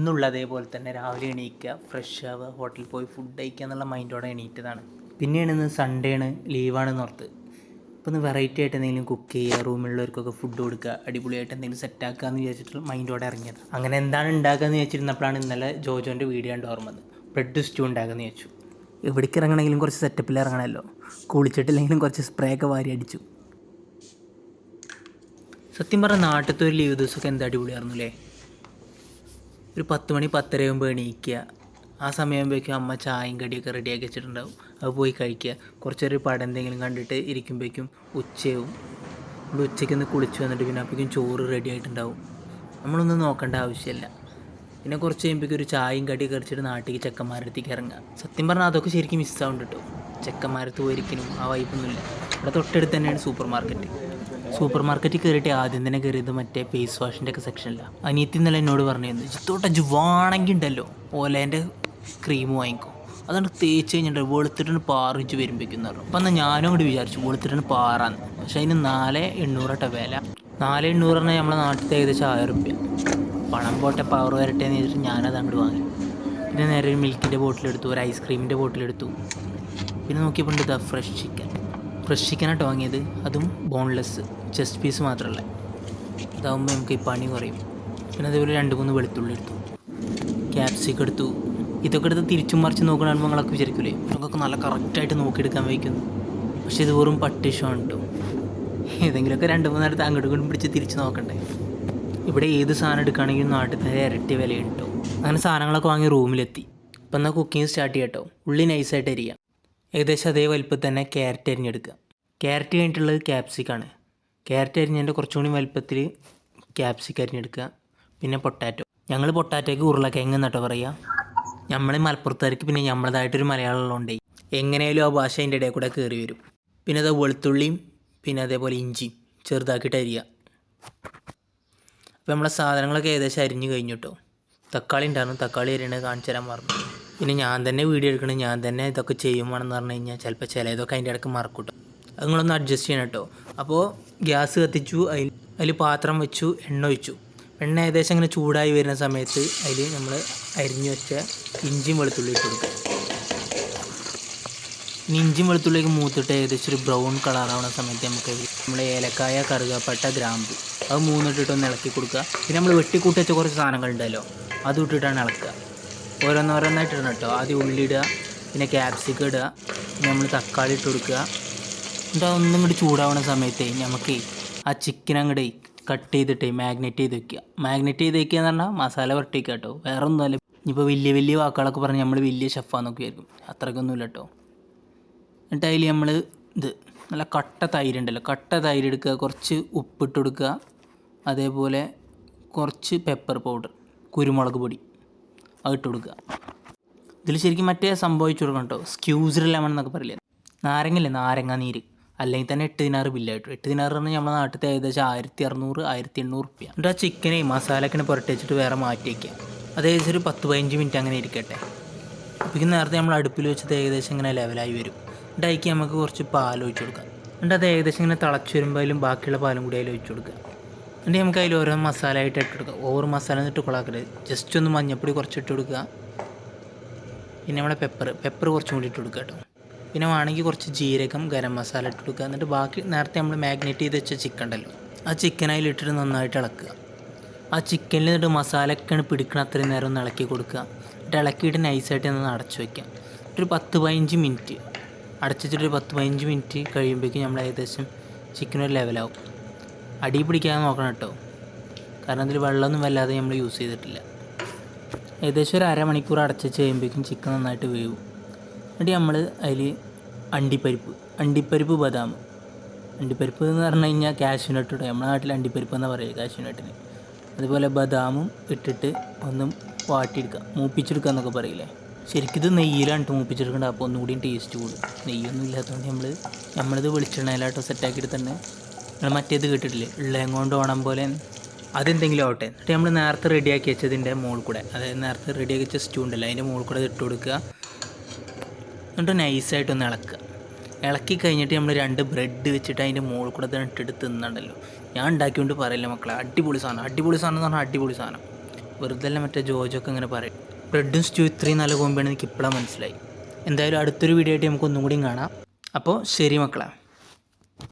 എന്നുള്ള അതേപോലെ തന്നെ രാവിലെ എണീക്കുക ഫ്രഷ് ആവുക ഹോട്ടലിൽ പോയി ഫുഡ് കഴിക്കുക എന്നുള്ള മൈൻഡോടെ എണീറ്റതാണ്. പിന്നെയാണ് ഇന്ന് സൺഡേ ആണ് ലീവാണെന്ന് ഓർത്ത്. അപ്പോൾ ഒന്ന് വെറൈറ്റി ആയിട്ട് എന്തെങ്കിലും കുക്ക് ചെയ്യുക റൂമിലുള്ളവർക്കൊക്കെ ഫുഡ് കൊടുക്കുക അടിപൊളിയായിട്ട് എന്തെങ്കിലും സെറ്റ് ആക്കുക എന്ന് വിചാരിച്ചിട്ട് മൈൻഡോടെ ഇറങ്ങിയത് അങ്ങനെ എന്താണ് ഉണ്ടാക്കുക എന്ന് വിചാരിച്ചിരുന്നപ്പോഴാണ് ഇന്നലെ ജോജോന്റെ വീഡിയോ കണ്ട് ഓർമ്മ ബ്രെഡ് സ്റ്റൂ ഉണ്ടാക്കുമെന്ന് ചോദിച്ചു എവിടേക്ക് ഇറങ്ങണമെങ്കിലും കുറച്ച് സെറ്റപ്പിൽ ഇറങ്ങണമല്ലോ. കുളിച്ചിട്ടില്ലെങ്കിലും കുറച്ച് സ്പ്രേ ഒക്കെ വാരി അടിച്ചു. സത്യം പറഞ്ഞ നാട്ടിലത്തെ ഒരു ലീവ് ദിവസമൊക്കെ എന്താ അടിപൊളിയായിരുന്നു അല്ലേ ഒരു പത്ത് മണി പത്തരയാകുമ്പോൾ എണീക്കുക. ആ സമയമാകുമ്പോഴേക്കും അമ്മ ചായയും കടിയൊക്കെ റെഡിയാക്കി വെച്ചിട്ടുണ്ടാവും. അത് പോയി കഴിക്കുക. കുറച്ച് ഒരു പടം എന്തെങ്കിലും കണ്ടിട്ട് ഇരിക്കുമ്പോഴേക്കും ഉച്ചയാവും. നമ്മൾ ഉച്ചയ്ക്ക് ഒന്ന് കുളിച്ച് വന്നിട്ട് പിന്നെ അപ്പോഴേക്കും ചോറ് റെഡി ആയിട്ടുണ്ടാവും. നമ്മളൊന്നും നോക്കേണ്ട ആവശ്യമില്ല. പിന്നെ കുറച്ച് കഴിയുമ്പോഴേക്കും ഒരു ചായയും കടിയൊക്കെ കഴിച്ചിട്ട് നാട്ടിലേക്ക് ചെക്കന്മാരടുത്തേക്ക് ഇറങ്ങുക. സത്യം പറഞ്ഞാൽ അതൊക്കെ ശരിക്കും മിസ്സാവുണ്ട് കേട്ടോ. ചെക്കന്മാരത്ത് പോയിരിക്കലും ആ വൈബൊന്നുമില്ല ഇവിടെ തൊട്ടടുത്ത് തന്നെയാണ് സൂപ്പർ മാർക്കറ്റ് സൂപ്പർ മാർക്കറ്റിൽ കയറിയിട്ട് ആദ്യം തന്നെ കയറിയത് മറ്റേ ഫേസ് വാഷിന്റെ ഒക്കെ സെക്ഷനിലാണ് അനിയത്തി ഇന്നലെ എന്നോട് പറഞ്ഞിരുന്നു ചിത്തോട്ട ജുവാണെങ്കിൽ ഉണ്ടല്ലോ ഓലേന്റെ ക്രീം വാങ്ങിക്കും. അതുകൊണ്ട് തേച്ച് കഴിഞ്ഞിട്ട് വെളുത്തിട്ടാണ് പാറിച്ച് വരുമ്പോഴേക്കും പറഞ്ഞു. അപ്പം എന്നാൽ ഞാനും അങ്ങോട്ട് വിചാരിച്ചു വെളുത്തിട്ടാണ് പാറാന്ന്. പക്ഷെ അതിന് നാല് എണ്ണൂറട്ട വില. നാല് എണ്ണൂറ് പറഞ്ഞാൽ നമ്മളെ നാട്ടിലത്തെ ഏകദേശം ആയിരം റുപ്യ. പണം പോട്ടെ പവർ വരട്ടെ എന്ന് വെച്ചിട്ട് ഞാനത് അങ്ങോട്ട് വാങ്ങി. പിന്നെ നേരെ ഒരു മിൽക്കിന്റെ ബോട്ടിലെടുത്തു ഒരു ഐസ്ക്രീമിന്റെ ബോട്ടിലെടുത്തു പിന്നെ നോക്കിയപ്പോൾ ഉണ്ട് ഫ്രഷ് ചിക്കൻ ഫ്രഷ് ചിക്കനായിട്ട് വാങ്ങിയത് അതും ബോൺലെസ് ചെസ്റ്റ് പീസ് മാത്രമല്ല. ഇതാകുമ്പോൾ നമുക്ക് ഈ പണി കുറയും. പിന്നെ അതേപോലെ രണ്ട് മൂന്ന് വെളുത്തുള്ളി എടുത്തു. ക്യാപ്സിക്കം എടുത്തു. ഇതൊക്കെ എടുത്ത് തിരിച്ചും മറിച്ച് നോക്കണമെന്ന് നിങ്ങളൊക്കെ വിചാരിക്കൂലേ? നമുക്കൊക്കെ നല്ല കറക്റ്റായിട്ട് നോക്കിയെടുക്കാൻ വയ്ക്കുന്നു. പക്ഷേ ഇത് വെറും പട്ടിഷമാണ് കേട്ടോ ഏതെങ്കിലുമൊക്കെ രണ്ട് മൂന്നിടത്ത് അങ്ങോട്ടും ഇങ്ങോട്ടും പിടിച്ച് തിരിച്ച് നോക്കണ്ടേ? ഇവിടെ ഏത് സാധനം എടുക്കുകയാണെങ്കിലും നാട്ടിൽ തന്നെ ഇരട്ടി വില കിട്ടും. അങ്ങനെ സാധനങ്ങളൊക്കെ വാങ്ങി റൂമിലെത്തി. ഇപ്പം എന്നാൽ കുക്കിംഗ് സ്റ്റാർട്ട് ചെയ്യട്ടോ ഉള്ളി നൈസായിട്ട് അരിയാം. ഏകദേശം അതേ വലുപ്പത്തിൽ തന്നെ ക്യാരറ്റ് അരിഞ്ഞെടുക്കുക. ക്യാരറ്റ് കഴിഞ്ഞിട്ടുള്ളത് ക്യാപ്സിക്കാണ് ക്യാരറ്റ് അരിഞ്ഞതിന്റെ കുറച്ചും കൂടി വലുപ്പത്തിൽ ക്യാപ്സിക്ക അരിഞ്ഞെടുക്കുക. പിന്നെ പൊട്ടാറ്റോ ഞങ്ങൾ പൊട്ടാറ്റോയ്ക്ക് ഉരുളക്കിഴങ്ങ് എന്നിട്ടോ പറയുക നമ്മൾ മലപ്പുറത്തുകാർക്ക് പിന്നെ നമ്മളതായിട്ടൊരു മലയാളം ഉള്ളതുകൊണ്ടേ എങ്ങനെയാലും ആ ഭാഷ അതിന്റെ ഇടയിൽ കൂടെ കയറി വരും. പിന്നെ അത് വെളുത്തുള്ളിയും പിന്നെ അതേപോലെ ഇഞ്ചിയും ചെറുതാക്കിയിട്ട് അരിയുക അപ്പോൾ നമ്മളെ സാധനങ്ങളൊക്കെ ഏകദേശം അരിഞ്ഞു കഴിഞ്ഞു കേട്ടോ തക്കാളി ഉണ്ടായിരുന്നു. തക്കാളി അരിയണത് കാണിച്ചു തരാൻ മറന്നു പിന്നെ ഞാൻ തന്നെ വീഡിയോ എടുക്കണം. ഞാൻ തന്നെ ഇതൊക്കെ ചെയ്യുവാണെന്ന് പറഞ്ഞു കഴിഞ്ഞാൽ ചിലപ്പോൾ ചിലതൊക്കെ അതിന്റെ ഇടയ്ക്ക് മറക്കൂട്ടോ. അത് നിങ്ങളൊന്ന് അഡ്ജസ്റ്റ് ചെയ്യണം കേട്ടോ. അപ്പോൾ ഗ്യാസ് കത്തിച്ചു. അതിൽ അതിൽ പാത്രം വെച്ചു എണ്ണ ഒഴിച്ചു. എണ്ണ ഏകദേശം ഇങ്ങനെ ചൂടായി വരുന്ന സമയത്ത് അതിൽ നമ്മൾ അരിഞ്ഞു വെച്ച ഇഞ്ചിയും വെളുത്തുള്ളി ഇട്ട് കൊടുക്കുക. ഇനി ഇഞ്ചിയും വെളുത്തുള്ളിയൊക്കെ മൂത്തിട്ട് ഏകദേശം ഒരു ബ്രൗൺ കളറാവുന്ന സമയത്ത് നമുക്ക് നമ്മുടെ ഏലക്കായ കറുകപ്പട്ട ഗ്രാമ്പു അത് മൂന്നിട്ടിട്ടൊന്ന് ഇളക്കി കൊടുക്കുക. പിന്നെ നമ്മൾ വെട്ടിക്കൂട്ടി വെച്ച കുറച്ച് സാധനങ്ങൾ ഉണ്ടല്ലോ അത് ഇട്ടിട്ടാണ് ഇളക്കുക. ഓരോന്നോരോന്നായിട്ട് ഇടണം കേട്ടോ. ആദ്യം ഉള്ളി ഇടുക പിന്നെ ക്യാപ്സിക്കം ഇടുക പിന്നെ നമ്മൾ തക്കാളി ഇട്ട് കൊടുക്കുക. എന്നിട്ട് ഒന്നും കൂടി ചൂടാവുന്ന സമയത്ത് നമുക്ക് ആ ചിക്കൻ അങ്ങോട്ട് കട്ട് ചെയ്തിട്ട് മാഗ്നറ്റ് ചെയ്ത് വെക്കുക മാഗ്നറ്റ് ചെയ്ത് വെക്കുക എന്ന് പറഞ്ഞാൽ മസാല വരട്ടിക്കുക കേട്ടോ വേറെ ഒന്നുമല്ല ഇപ്പോൾ വലിയ വലിയ വാക്കുകളൊക്കെ പറഞ്ഞ് നമ്മൾ വലിയ ഷെഫാന്നൊക്കെ ആയിരിക്കും അത്രയ്ക്കൊന്നുമില്ല കേട്ടോ എന്നിട്ട് അതിൽ നമ്മൾ ഇത് നല്ല കട്ട തൈര് ഉണ്ടല്ലോ. കട്ട തൈര് എടുക്കുക കുറച്ച് ഉപ്പിട്ട് കൊടുക്കുക. അതേപോലെ കുറച്ച് പെപ്പർ പൗഡർ കുരുമുളക് പൊടി അത് ഇട്ട് കൊടുക്കുക. ഇതിൽ ശരിക്കും മറ്റേ സംഭവിച്ചു കൊടുക്കണം കേട്ടോ സ്ക്യൂസ്ഡ് ലെമൺ എന്നൊക്കെ പറയില്ലേ? നാരങ്ങല്ലേ നാരങ്ങ നീര്. അല്ലെങ്കിൽ തന്നെ എട്ട് ദിനാറ് ബില്ലായിട്ടു എട്ട് ദിനാറ് പറഞ്ഞാൽ നമ്മുടെ നാട്ടിലത്തെ ഏകദേശം ആയിരത്തി അറുന്നൂറ് ആയിരത്തി എണ്ണൂറ് റുപ്യ എന്നിട്ട് ആ ചിക്കനെ മസാലക്കിനെ പുരട്ടി വെച്ചിട്ട് വേറെ മാറ്റി വയ്ക്കുക അത് ഏകദേശം ഒരു പത്ത് പതിനഞ്ച് മിനിറ്റ് അങ്ങനെ ഇരിക്കട്ടെ. അപ്പോഴേക്കും നേരത്തെ നമ്മൾ അടുപ്പിൽ വെച്ചത് ഏകദേശം ഇങ്ങനെ ലെവലായി വരും. എന്നിട്ട് അതിക്ക് നമുക്ക് കുറച്ച് പാൽ ഒഴിച്ചു കൊടുക്കാം. എന്നിട്ട് അത് ഏകദേശം ഇങ്ങനെ തിളച്ച് വരുമ്പോൾ അതിലും ബാക്കിയുള്ള പാലും കൂടി അതിൽ ഒഴിച്ചു കൊടുക്കുക. എന്നിട്ട് നമുക്ക് അതിൽ ഓരോ മസാല ആയിട്ട് ഇട്ട് കൊടുക്കുക ഓവർ മസാല എന്നിട്ട് കൊളാക്കരുത്. ജസ്റ്റ് ഒന്ന് മഞ്ഞപ്പൊടി കുറച്ച് ഇട്ട് കൊടുക്കുക. പിന്നെ നമ്മുടെ പെപ്പർ പെപ്പർ കുറച്ചും കൂടി ഇട്ട് കൊടുക്കുക കേട്ടോ. പിന്നെ വേണമെങ്കിൽ കുറച്ച് ജീരകം ഗരം മസാല ഇട്ട് കൊടുക്കുക. എന്നിട്ട് ബാക്കി നേരത്തെ നമ്മൾ മാഗ്നേറ്റ് ചെയ്ത് വെച്ച ചിക്കൻ ഉണ്ടല്ലോ. ആ ചിക്കൻ അതിലിട്ടിട്ട് നന്നായിട്ട് ഇളക്കുക. ആ ചിക്കനിൽ നിന്നിട്ട് മസാലയൊക്കെയാണ് പിടിക്കണം അത്രയും നേരം ഒന്ന് ഇളക്കി കൊടുക്കുക. എന്നിട്ട് ഇളക്കിയിട്ട് നൈസായിട്ട് ഒന്ന് അടച്ചു വയ്ക്കുക ഒരു പത്ത് പതിനഞ്ച് മിനിറ്റ് അടച്ചിട്ട് ഒരു പത്ത് പതിനഞ്ച് മിനിറ്റ് കഴിയുമ്പോഴേക്കും നമ്മൾ ഏകദേശം ചിക്കൻ ഒരു ലെവലാവും അടി പിടിക്കാതെ നോക്കണം കേട്ടോ. കാരണം അതിൽ വെള്ളമൊന്നും വല്ലാതെ നമ്മൾ യൂസ് ചെയ്തിട്ടില്ല. ഏകദേശം ഒരു അരമണിക്കൂർ അടച്ച് കഴിയുമ്പോഴേക്കും ചിക്കൻ നന്നായിട്ട് വേവും. എന്നിട്ട് നമ്മൾ അതിൽ അണ്ടിപ്പരിപ്പ് അണ്ടിപ്പരിപ്പ് ബദാം. അണ്ടിപ്പരിപ്പ് എന്ന് പറഞ്ഞു കഴിഞ്ഞാൽ കാഷ്യൂനട്ട് ഇടുക. നമ്മുടെ നാട്ടിൽ അണ്ടിപ്പരിപ്പ് എന്നാണ് പറയുക കാഷ്യൂനട്ടിന്. അതുപോലെ ബദാമും ഇട്ടിട്ട് ഒന്ന് വാട്ടിയെടുക്കുക. മൂപ്പിച്ചെടുക്കുക എന്നൊക്കെ പറയില്ലേ? ശരിക്കും ഇത് നെയ്യിലാണ് ട്ടോ മൂപ്പിച്ചെടുക്കേണ്ടത് അപ്പോൾ ഒന്നുകൂടിയും ടേസ്റ്റ് കൂടും. നെയ്യൊന്നും ഇല്ലാത്തതുകൊണ്ട് നമ്മൾ നമ്മളിത് വെളിച്ചെണ്ണയിലാട്ടോ സെറ്റാക്കിയിട്ട് തന്നെ നമ്മൾ മറ്റേത് കിട്ടിട്ടില്ലേ? ഉള്ളേം കൊണ്ട് ഓണം പോലെ അതെന്തെങ്കിലും ആവട്ടെ. എന്നിട്ട് നമ്മൾ നേരത്തെ റെഡിയാക്കി വെച്ചതിന്റെ മുകളിൽ കൂടെ അതായത് നേരത്തെ റെഡിയാക്കി വെച്ച സ്റ്റൂ ഉണ്ടല്ലോ അതിന്റെ മുകളിൽ കൂടെ ഇട്ട് കൊടുക്കുക. എന്നിട്ട് നൈസായിട്ടൊന്ന് ഇളക്കുക ഇളക്കി. കഴിഞ്ഞിട്ട് നമ്മൾ രണ്ട് ബ്രെഡ് വെച്ചിട്ട് അതിന്റെ മുകളിൽ കൂടെ തന്നെ ഇട്ടിട്ട് തിന്നണ്ടല്ലോ ഞാൻ ഉണ്ടാക്കിക്കൊണ്ട് പറയില്ല മക്കളെ അടിപൊളി സാധനം അടിപൊളി സാധനം എന്ന് പറഞ്ഞാൽ അടിപൊളി സാധനം. വെറുതെ അല്ല മറ്റേ ജോജൊക്കെ ഇങ്ങനെ പറയും. ബ്രെഡും സ്റ്റൂ ഇത്രയും നല്ല കോമ്പിയാണ് എനിക്ക് ഇപ്പോഴാണ് മനസ്സിലായി. എന്തായാലും അടുത്തൊരു വീഡിയോ ആയിട്ട് നമുക്ക് ഒന്നും കൂടിയും കാണാം. അപ്പോൾ ശരി മക്കളെ.